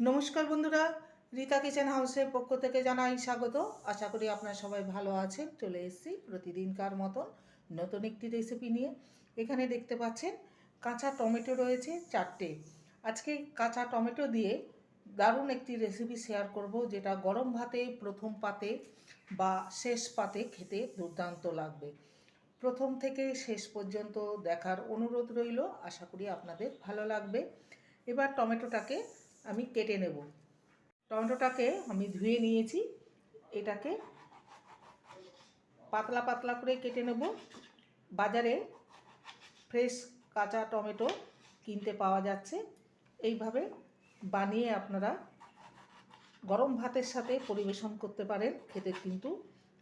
নমস্কার বন্ধুরা, রীতা কিচেন হাউসের পক্ষ থেকে জানাই স্বাগত। আশা করি আপনারা সবাই ভালো আছেন। চলে এসেছি প্রতিদিনকার মতন নতুন একটি রেসিপি নিয়ে। এখানে দেখতে পাচ্ছেন, কাঁচা টমেটো রয়েছে চারটে। আজকে কাঁচা টমেটো দিয়ে দারুণ একটি রেসিপি শেয়ার করব, যেটা গরম ভাতে, প্রথম পাতে বা শেষ পাতে খেতে দুর্দান্ত লাগবে। প্রথম থেকে শেষ পর্যন্ত দেখার অনুরোধ রইল। আশা করি আপনাদের ভালো লাগবে। এবার টমেটোটাকে আমি কেটে নেব। টমেটোটাকে আমি ধুয়ে নিয়েছি। এটাকে পাতলা পাতলা করে কেটে নেব। বাজারে ফ্রেশ কাঁচা টমেটো কিনতে পাওয়া যাচ্ছে। এইভাবে বানিয়ে আপনারা গরম ভাতের সাথে পরিবেশন করতে পারেন। খেতে কিন্তু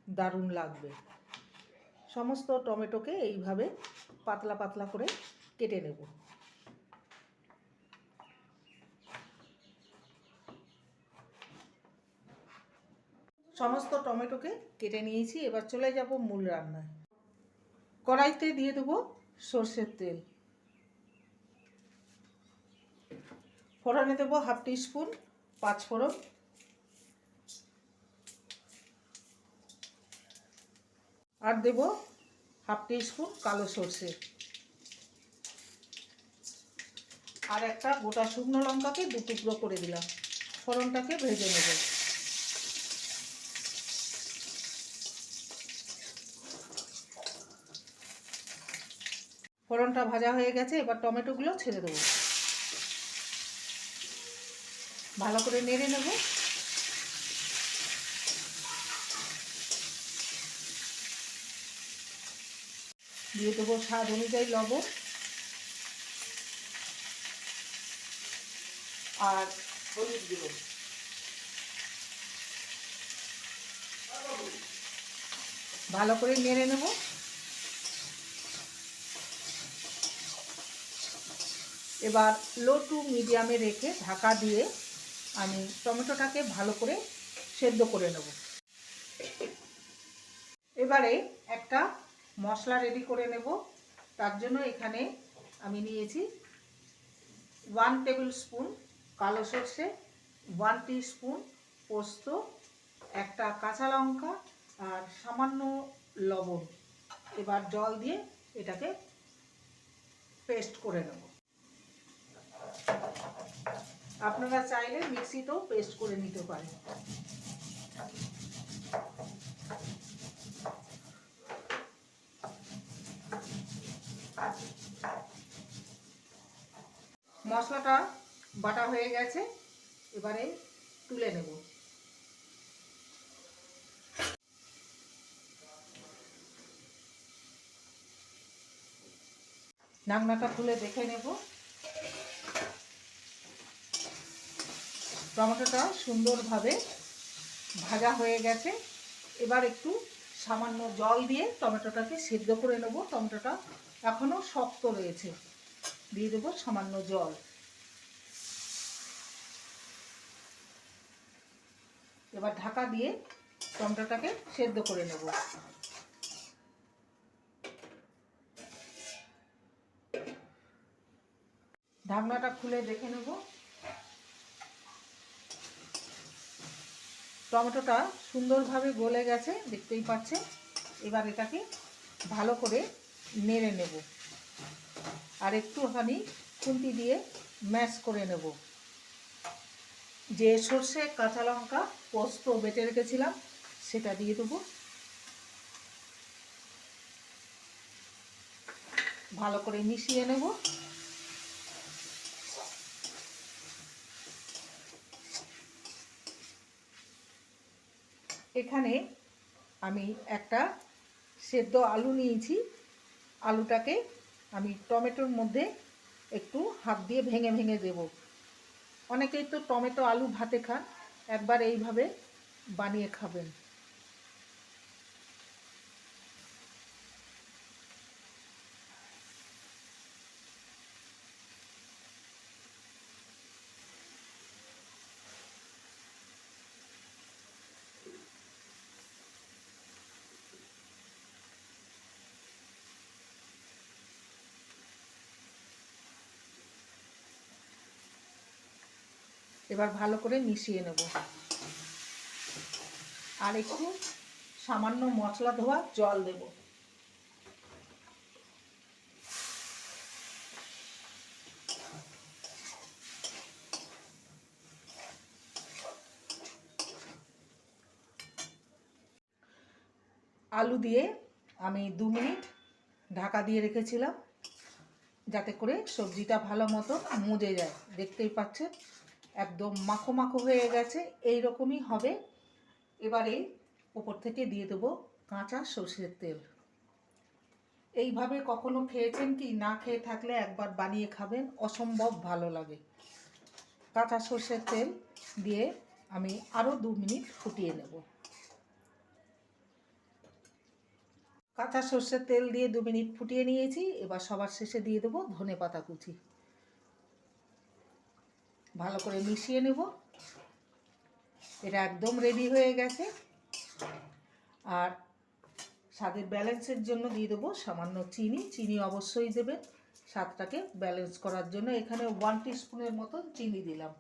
দারুণ লাগবে। সমস্ত টমেটোকে এইভাবে পাতলা পাতলা করে কেটে নেব। সমস্ত টমেটোকে কেটে নিয়েছি। এবার চলে যাব মূল রান্নায়। কড়াইতে দিয়ে দেবো সর্ষের তেল। ফোড়নে দেবো হাফ পাঁচ ফোড়ন। আর দেবো হাফ স্পুন কালো সর্ষে। আর একটা গোটা শুকনো লঙ্কাকে দু টুকরো করে দিলাম। ফোড়নটাকে ভেজে নেব। ফোড়নটা ভাজা হয়ে গেছে, এবার টমেটোগুলো ছেড়ে দেবো। ভালো করে নেড়ে নেব। দিয়ে দেবো স্বাদ অনুযায়ী লবণ। আর হলুদ গুঁড়ো। ভালো করে নেড়ে নেব। এবার লো টু মিডিয়ামে রেখে ঢাকা দিয়ে আমি টমেটোটাকে ভালো করে সেদ্ধ করে নেব। এবারে একটা মশলা রেডি করে নেব। তার জন্য এখানে আমি নিয়েছি ওয়ান টেবিল স্পুন কালো সর্ষে ওয়ান টি স্পুন পোস্ত, একটা কাঁচা লঙ্কা আর সামান্য লবণ। এবার জল দিয়ে এটাকে পেস্ট করে নেব। আপনারা চাইলে মিক্সিতেও পেস্ট করে নিতে পারেন। মশলাটা বাটা হয়ে গেছে, এবারে তুলে নেব। নাংনাটা তুলে দেখে নেব। টমেটোটা সুন্দরভাবে ভাজা হয়ে গেছে। এবার একটু সামান্য জল দিয়ে টমেটোটাকে সিদ্ধ করে নেব। টমেটোটা এখনও শক্ত রয়েছে। দিয়ে দেবো সামান্য জল। এবার ঢাকা দিয়ে টমেটোটাকে সেদ্ধ করে নেব। ঢাকনাটা খুলে দেখে নেব। টমেটোটা সুন্দরভাবে গলে গেছে, দেখতেই পাচ্ছেন। এবার এটাকে ভালো করে নেড়ে নেব। আর একটুখানি খুন্তি দিয়ে ম্যাশ করে নেব। যে সর্ষে কাঁচা লঙ্কা পোস্ত বেটে রেখেছিলাম, সেটা দিয়ে দেবো। ভালো করে মিশিয়ে নেব। এখানে আমি একটা সেদ্ধ আলু নিয়েছি। আলুটাকে আমি টমেটোর মধ্যে একটু হাত দিয়ে ভেঙে ভেঙে দেব। অনেকেই তো টমেটো আলু ভাতে খান, একবার এইভাবে বানিয়ে খাবেন। এবার ভালো করে মিশিয়ে নেব। আর একটু সামান্য মশলা ধোয়া জল দেব। আলু দিয়ে আমি দু মিনিট ঢাকা দিয়ে রেখেছিলাম, যাতে করে সবজিটা ভালো মতো মজে যায়। দেখতেই পাচ্ছেন? একদম মাখো মাখো হয়ে গেছে এই রকমই হবে। এবারে উপর থেকে দিয়ে দেবো কাঁচা সর্ষের তেল। এইভাবে কখনো খেয়েছেন কি? না খেয়ে থাকলে একবার বানিয়ে খাবেন, অসম্ভব ভালো লাগে। কাঁচা সর্ষের তেল দিয়ে আমি আরও দু মিনিট ফুটিয়ে নেব। কাঁচা সর্ষের তেল দিয়ে দু মিনিট ফুটিয়ে নিয়েছি, এবার সবার শেষে দিয়ে দেবো ধনে পাতা কুচি। ভালো করে মিশিয়ে নেব। এটা একদম রেডি হয়ে গেছে। আর স্বাদের ব্যালেন্সের জন্য দিয়ে দেবো সামান্য চিনি। চিনি অবশ্যই দেবেন। স্বাদটাকে ব্যালেন্স করার জন্য এখানে ওয়ান স্পুনের মতন চিনি দিলাম।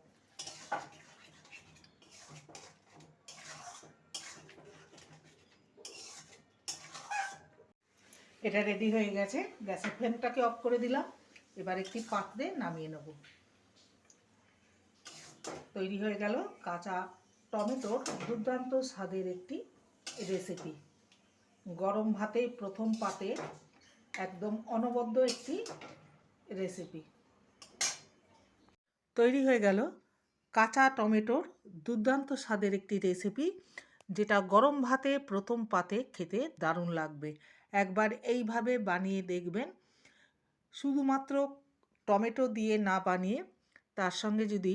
এটা রেডি হয়ে গেছে। গ্যাসের ফ্লেমটাকে অফ করে দিলাম। এবার একটি পাত্রে নামিয়ে নেব। তৈরি হয়ে গেল কাঁচা টমেটোর দুর্দান্ত স্বাদের একটি রেসিপি গরম ভাতে প্রথম পাতে একদম অনবদ্য একটি রেসিপি তৈরি হয়ে গেল কাঁচা টমেটোর দুর্দান্ত স্বাদের একটি রেসিপি যেটা গরম ভাতে প্রথম পাতে খেতে দারুণ লাগবে। একবার এইভাবে বানিয়ে দেখবেন। শুধুমাত্র টমেটো দিয়ে না বানিয়ে তার সঙ্গে যদি